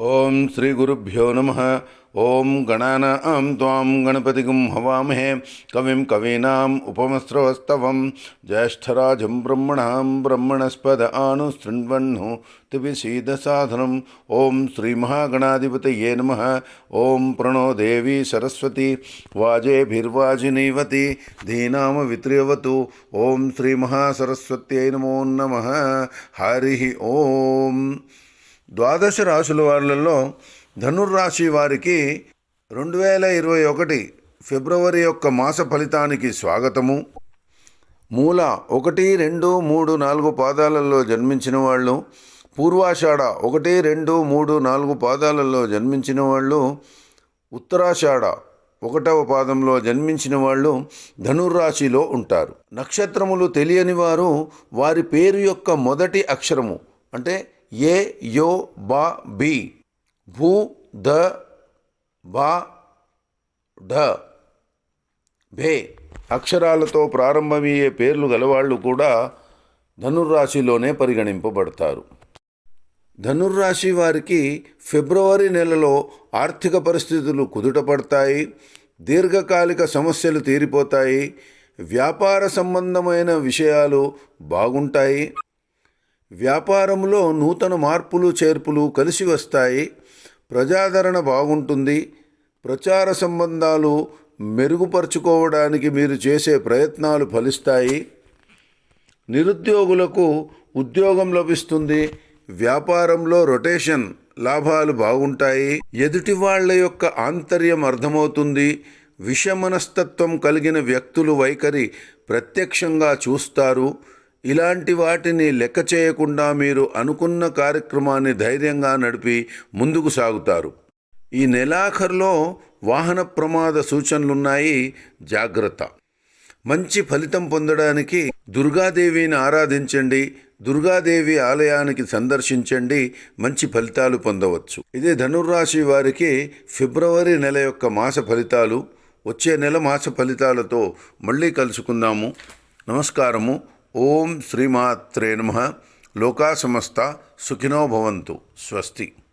ఓం శ్రీ గురుభ్యో నమ. ఓం గణానాం త్వాం గణపతిగం హవామహే. కవిం కవీనాం ఉపమస్రవస్తవం జ్యేష్ఠరాజం బ్రహ్మణాం బ్రహ్మణస్పద ఆను శృణ్వన్ను తిపిసీదసాధనం ఓం శ్రీమహాగణాధిపతయే నమ. ఓం ప్రణో దేవీ సరస్వతి. వాజేభిర్వాజినీవతి. ధీనామ విత్రియవతు. ఓం శ్రీమహాసరస్వత్యై నమో నమ. హరి ఓం. ద్వాదశ రాశుల వాళ్ళల్లో ధనుర్రాశి వారికి రెండు వేల ఇరవై ఒకటి ఫిబ్రవరి యొక్క మాస ఫలితానికి స్వాగతము. మూల ఒకటి రెండు మూడు నాలుగు పాదాలలో జన్మించిన వాళ్ళు పూర్వాషాఢ ఒకటి రెండు మూడు నాలుగు పాదాలలో జన్మించిన వాళ్ళు ఉత్తరాషాఢ ఒకటవ పాదంలో జన్మించిన వాళ్ళు ధనుర్రాశిలో ఉంటారు. నక్షత్రములు తెలియని వారు వారి పేరు యొక్క మొదటి అక్షరము అంటే ఏ యో బా బి. భూ ద బా ఢ. భే. అక్షరాలతో ప్రారంభమయ్యే పేర్లు గలవాళ్ళు కూడా ధనుర్రాశిలోనే పరిగణింపబడతారు. ధనుర్రాశి వారికి ఫిబ్రవరి నెలలో ఆర్థిక పరిస్థితులు కుదుటపడతాయి దీర్ఘకాలిక సమస్యలు తీరిపోతాయి వ్యాపార సంబంధమైన విషయాలు బాగుంటాయి. వ్యాపారంలో నూతన మార్పులు చేర్పులు కలిసి వస్తాయి. ప్రజాదరణ బాగుంటుంది. ప్రచార సంబంధాలు మెరుగుపరుచుకోవడానికి మీరు చేసే ప్రయత్నాలు ఫలిస్తాయి. నిరుద్యోగులకు ఉద్యోగం లభిస్తుంది. వ్యాపారంలో రొటేషన్ లాభాలు బాగుంటాయి. ఎదుటి వాళ్ళ యొక్క ఆంతర్యం అర్థమవుతుంది. విషమనస్తత్వం కలిగిన వ్యక్తులు వైఖరి ప్రత్యక్షంగా చూస్తారు. ఇలాంటి వాటిని లెక్క చేయకుండా మీరు అనుకున్న కార్యక్రమాన్ని ధైర్యంగా నడిపి ముందుకు సాగుతారు. ఈ నెలాఖరులో వాహన ప్రమాద సూచనలున్నాయి. జాగ్రత్త. మంచి ఫలితం పొందడానికి దుర్గాదేవిని ఆరాధించండి. దుర్గాదేవి ఆలయానికి సందర్శించండి. మంచి ఫలితాలు పొందవచ్చు. ఇదే ధనుర్రాశి వారికి ఫిబ్రవరి నెల యొక్క మాస ఫలితాలు. వచ్చే నెల మాస ఫలితాలతో మళ్ళీ కలుసుకుందాము. నమస్కారము. ओम श्रीमात्रे नम। लोका समस्ता सुखिनो भवन्तु। स्वस्ति।